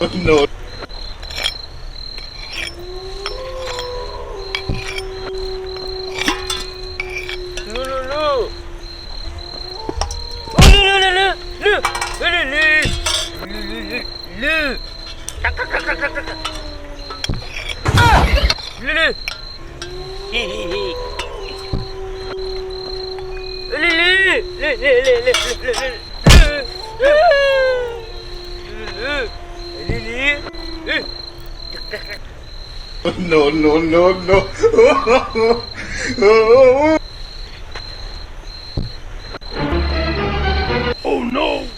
no. Lulu! Lily Oh non, non, non, non oh, oh, oh, non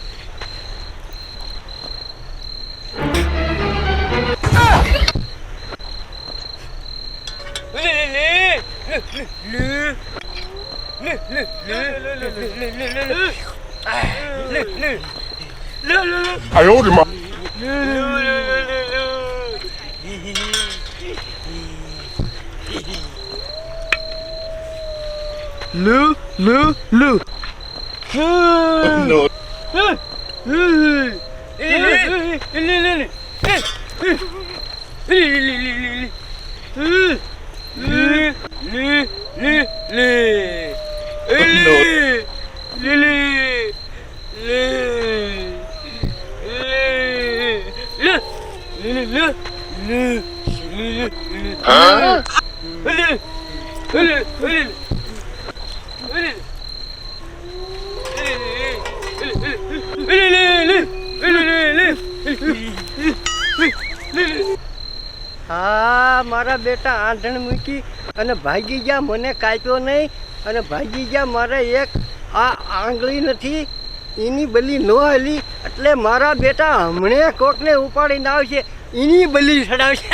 le, le, le. Le, le, le, હા, મારા બેટા આંધણ મૂકી અને ભાગી ગયા, મને કાપ્યો નહીં. અને ભાગી ગયા મારે એક, આ આંગળી નથી. એની બલી ન હલી એટલે મારા બેટા હમણે કોકને ઉપાડીને આવશે એની બલી ચડાવશે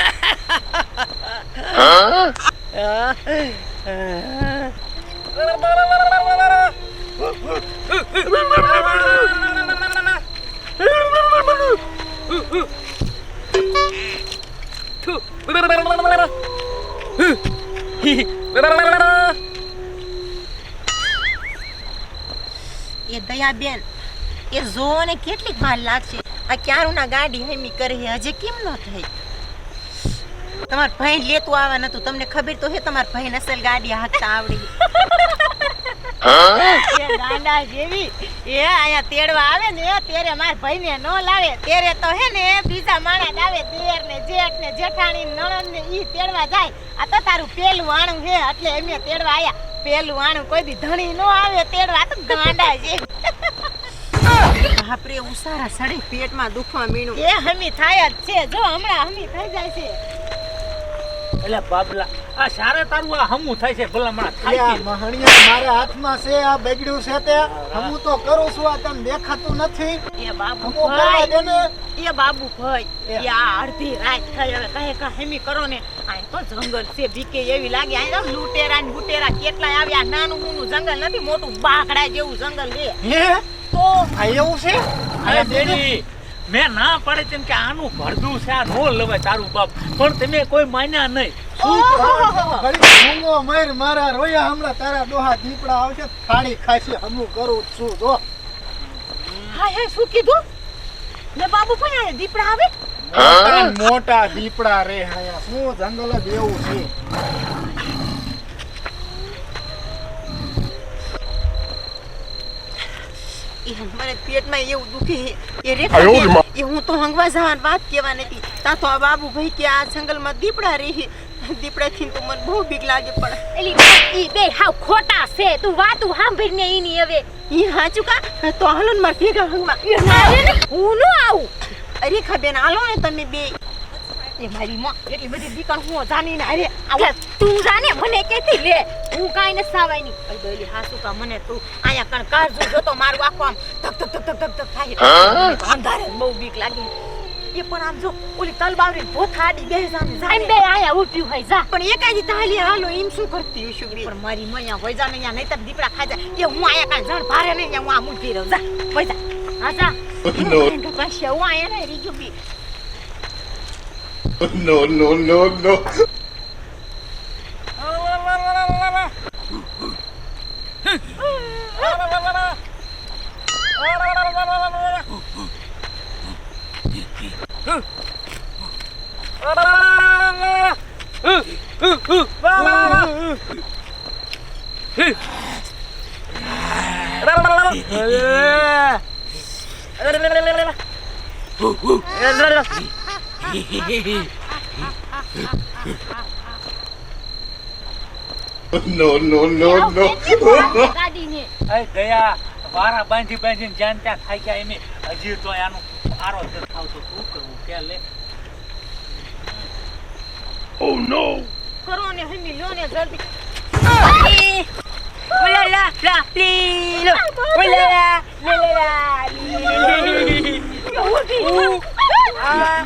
Huh? એ દયાબેન એ જો ને કેટલીક વાર લાગશે આ ક્યારુના ગાડી હેમી કરે હજી કેમ ન થઈ? તમાર ભાઈ લેતું આવા નતું તમને ખબર તો હે તમાર ભાઈ નસલ ગાડી હાકતા આવડી. Huh? જેવી એ આયા તેડવા આવે ને ત્યારે માર ભાઈને ન લાવે ત્યારે તો હે ને બીજા માણસ આવે દેર ને જેઠ ને જેઠાણી નણંદ ને ઈ તેડવા જાય. આ તો તારું પેલું આણું હે એટલે એમ તેડવા આયા. પેલું આણું કોઈ દી ધણી નો આવે તેડવા તો ગાંડા છે. બાપરે ઉસારા સડી પેટમાં દુખવા મીણું. એ હમી થાય જ છે. જો હમણાં હમી થઈ જાય છે. એટલે બાબલા આ સારે તારું આ હમું થાય છે ભલામણા થાય મહણિયા મારા હાથમાં છે આ બગડ્યું છે તે. હમું તો કરું છું આ તને દેખાતું નથી. એ બાબુ ભાઈ. દે ને. એ બાબુ ભાઈ એ. આ અડધી રાત થઈ હવે કહે કા હેમી કરો ને. આ તો જંગલ છે બીકે એવી લાગે. આ લૂટેરા લૂંટેરા ને બુટેરા કેટલા આવ્યા નાનું મૂનું જંગલ નથી મોટું બાકડા જેવું જંગલ છે. હે? તો આ એવું છે? અરે દેડી મેં ના પાડે તેમ કે આનું ભરદું છે આ નો લવાય તારું બાપ. પણ તમે કોઈ માન્યા નહીં. ઓહોહોહો. મર મારા રોયા હમણાં તારા દોહા દીપડા આવશે થાળી ખાશે હમું કરું છું જો. હા હે શું કીધું? ને બાબુ પણ આ દીપડા આવે? મોટા દીપડા રે હાયા. શું જંગલ જ એવું છે? મને પેટમાં એવું દુખી. એ રે આયો રે માં. એ હું તો હંગવા જવાની વાત કહેવા નથી તા તો આ બાબુ ભાઈ કે આ જંગલમાં દીપડા રહે દીપડાથી તો મને બહુ બીક લાગે પણ એલી ઈ બે હાવ ખોટા છે. તું વાતું સાંભળીને ઈની હવે. ઈ હાચું કા? તો હાલો ને માર ભેગા હંગમાં હું ન આવું. રેખા બેન હાલો ને તમે બે. એ મારી માં. એટલી બધી દીકણ હું જાની ના રે તું જાને મને કેતી લે? હું કાઈ ન સાવાયની અઈ દોલી હાસુ કા મને તું આયા કણ કાજુ જોતો મારું આખો આમ ધક ધક ધક ધક ધક થાય. અંધારે બહુ બીક લાગી. એ પણ આમ જો ઓલી તલબાવરી ભોથા ગઈ જાને એમ બે આયા ઊભી હોય જા. પણ એકાજી તાલી હાલો એમ શું કરતી શુગરી પણ મારી મયા હોય જાને અહીંયા નહીતર દીપડા ખાઈ જાય. એ હું આયા કાઈ જણ ભારે નહીં હું આમ ઊભી રહું. જા હોય જા. હા જા. પાસે હું આયા ને રીજુ બી. No, no, no, no. No, નો નો નો ગાડીને. એ ગયા વારા બાંધી બાંધીને જ્યાં ત્યાં ખાઈ ગયા એમ હજી તો આનું આરો જ તો શું કરવું? કે લે? કરો ને હમી લો ને જલ્દી. ઓલા લા લા લી લો ઓલા લા લે લે લી લી ઉ આ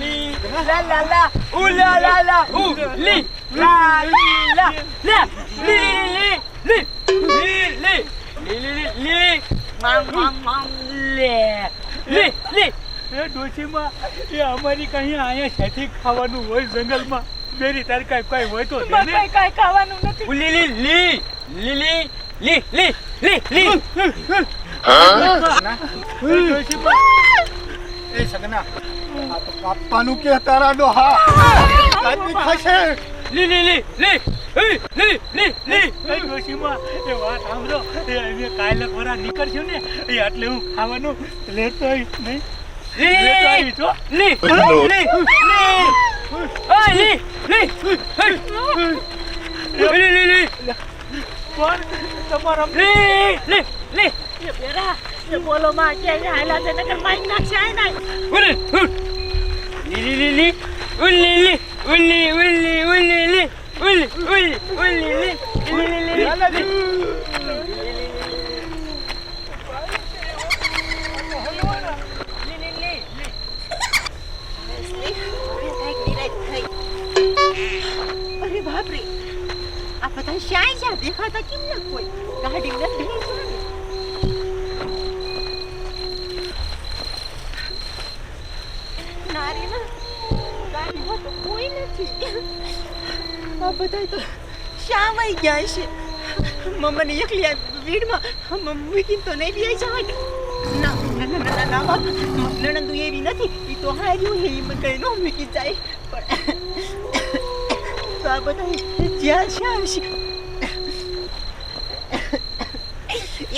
લી લા લા લા ઉ લા લા લા ઉ લી લા લી લા લા લી લી લી લી લી લી લી લી માંગ માંગ માંગ લે લી લી એ ડોશીમાં એ અમારી કઈ અહીંયા સાથે ખાવાનું હોય જંગલમાં મેરી તારી કાંઈ કઈ હોય તો દે ને. કઈ કઈ ખાવાનું નથી ઉ લી લી લી લી લી લી લી લી લી એ ડોશીમાં એ સગના આ તો કાપવાનું કે તારા ડોહા કાપી ખાશે. લી લી લી લી. લી લી લી લી. એ ડોશીમાં એ વાત સાંભળો. એ અમે કાલે ખોરા નીકળશું ને એ એટલે હું ખાવાનું લેતો નહીં. લેતો આવીશ હો. લી લી લી. ઓય લી. લી લી લી લી. કોણ? તમારા લી લી લી. એ બેરા એ બોલો માં કે હાલા છે નકર માઈ નાખશે આય નાય ઉલી લી લી લી ઉલી ઉલી ઉલી ઉલી ઉલી ઉલી ઉલી લી લી લી લી અરે બાપ રે આ બધા શ્યાય છે દેખાતા કેમ ના કોઈ ગાડી નથી બધા તો શ્યામ આવી ગયા છે મમ્માને એકલી ભીડમાં મૂકીને તો નહીં લઈ જવાય ના ના ના ના ના બાપ નણંદુ એવી નથી. એ તો હાર્યું હે એ મને ન મૂકી જાય. પણ તો આ બધા જ્યાં શ્યામ છે.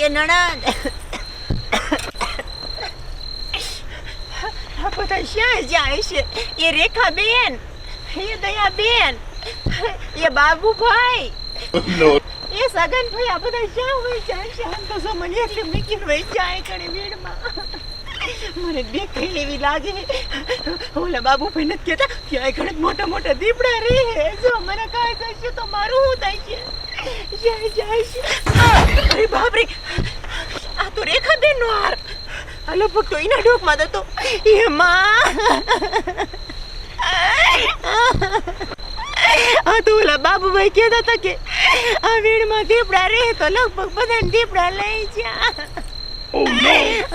એ નણંદ. આ બધા શ્યાં જાય છે એ રેખા બેન એ દયા બેન એ બાબુભાઈ. એ સગન ભાઈ આ બધા જ્યાં હોય ત્યાં શાંત જો મને એટલે મૂકીને વહી જાય કડે વીડમાં મને બે એવી લાગે. ઓલા બાબુભાઈ નથી કહેતા ક્યાંય ઘણા મોટા મોટા દીપડા રે જો મને કાંઈ થશે તો મારું શું થાય છે? જાય જાય છે અરે બાપરે આ તો રેખાબેન નો હાર. આ ભક્તો એના ડોકમાં તો એમાં આ ઓલા બાબુભાઈ કહેતા હતા કે આ વીડમાં દીપડા રહે તો લગભગ બધાને દીપડા લઈ જા.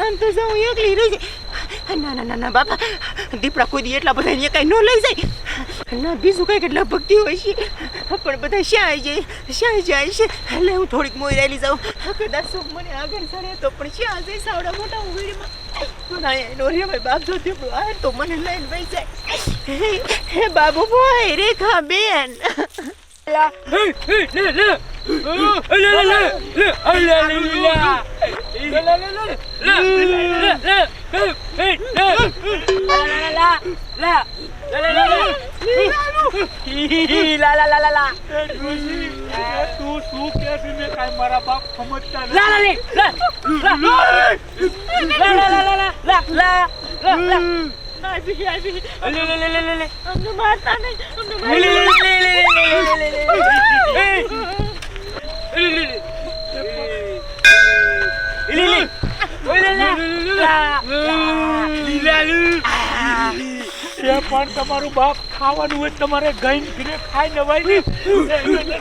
આમ તો જાઉં એકલી રહી જાય. ના ના ના ના બાપા. દીપડા કોઈ દી એટલા બધા કાંઈ ન લઈ જાય. ના બીજું કંઈક લગભગ ભક્તિ હોય છે પણ બધા શ્યાં જાય શ્યાં જાય છે. એટલે હું થોડીક મોઈ રહેલી જાઉં કદાચ શું મને આગળ ચડે તો પણ શ્યાં જાય સાવડા મોટા હું વીડમાં ના લા રે ભાઈ લા જો દીપડું આવે લા મને લઈને વહી જાય હે, હે લા લા લા લા તું શું કે છે મેં કાંઈ મારા બાપ સમજતા નથી. અમને મારતા નહીં અમને મારતા પણ તમારું બાપ ખાવાનું હોય તમારે ગઈને ફીરે ખાઈ નવાય ને.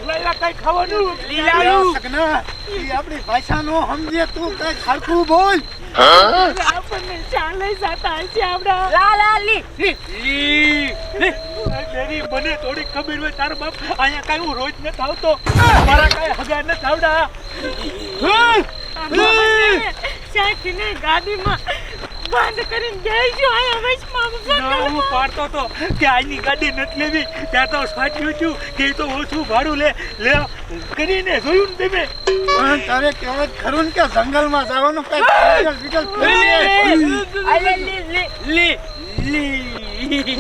લાલા કઈ ખાવાનું? ઈ આપણી ભાષા નો સમજે તું કઈ ખરખું બોલ. આપણને ચાલે જતા છે આપડા લા લા લી. લી મને થોડી ખબર હોય તારો બાપ અહીંયા કઈ હું રોજ નથી થાવતો મારા કઈ હગા ન થાવડા શાકને ગાડીમાં બંધ કરીને અહીંયા વચમાં ના, હું પાડતો તો કે આની ગાડી નથી લેવી. ત્યાં તો સાચું છું કે તો ઓછું ભાડું લે લે કરીને જોયું ને તમે. પણ તારે કહેવત ખરું કે જંગલમાં જવાનું કઈ બીઝલ પીવું લી લી લી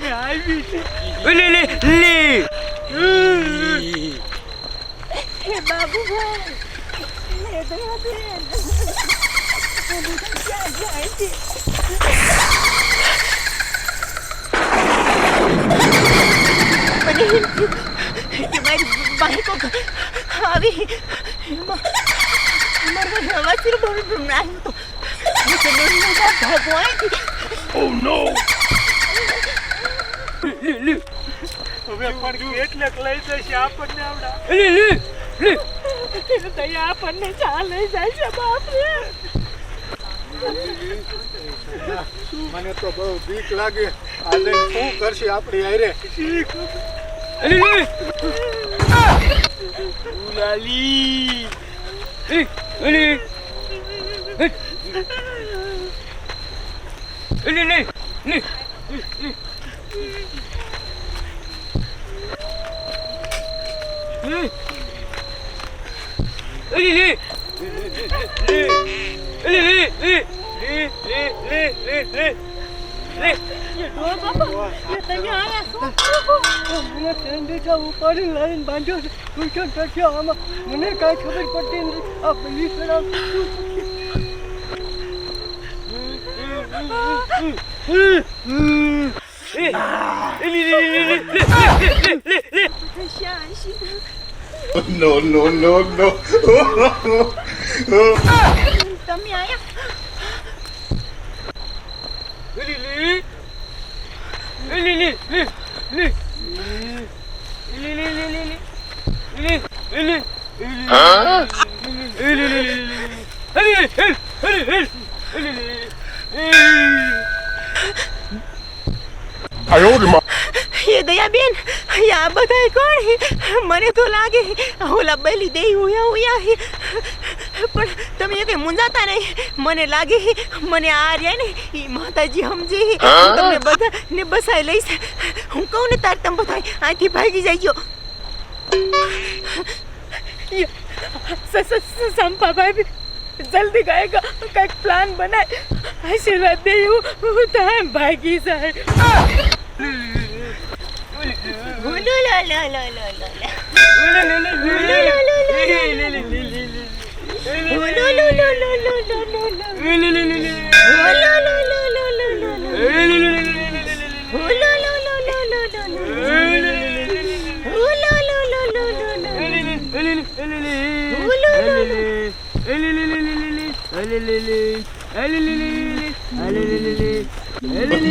લે આવી છે. લે લે લે હે બાબુભાઈ હે દયાબેન ક્યાં જાય છે મને એમ થયું કે મારી બાઈકો આવી એમાં મારો અવાજ બહુ આવ્યો તો હું તો ડોલના ભાગો હવે પણ એટલે લઈ જશે આપણને આવડા. દયા આપણને ચાલે જાય છે બાપરે. મને તો બહુ બીક લાગે. આજે શું કરશે આપણી હારે લે લે ઉલાલી લે લે લે લે લે મને ટેન્ડેટા ઉપાડી લાઈન બાંધ્યો છે ટ્યુશન થશે આમાં મને કાંઈ ખબર પડતી નથી આ police No, no, no, no. Dami ayak. Lili, Lili. Lili, Lili, Lili. Lili, Lili, Lili. Lili, Lili. Huh? Lili, Lili, Lili. Hadi, hadi, hadi, hadi. Lili, Lili. Ay, oğlum. એ દયાબેન આ બધા કોણ? મને તો લાગે ઓલા બેલી દે ઉયા ઉયા. પણ તમે કઈ મૂંઝાતા નહીં. મને લાગે મને આ રહ્યા ને એ માતાજી સમજે તમને બધા ને બસાઈ લઈશ. હું કહું ને તાર તમે બધા આથી ભાગી જઈજો. સંપા ભાઈ જલ્દી ગાયગા કંઈક પ્લાન બનાય. આશીર્વાદ દે હું ટાઈમ ભાગી જાય.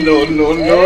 No, no, no,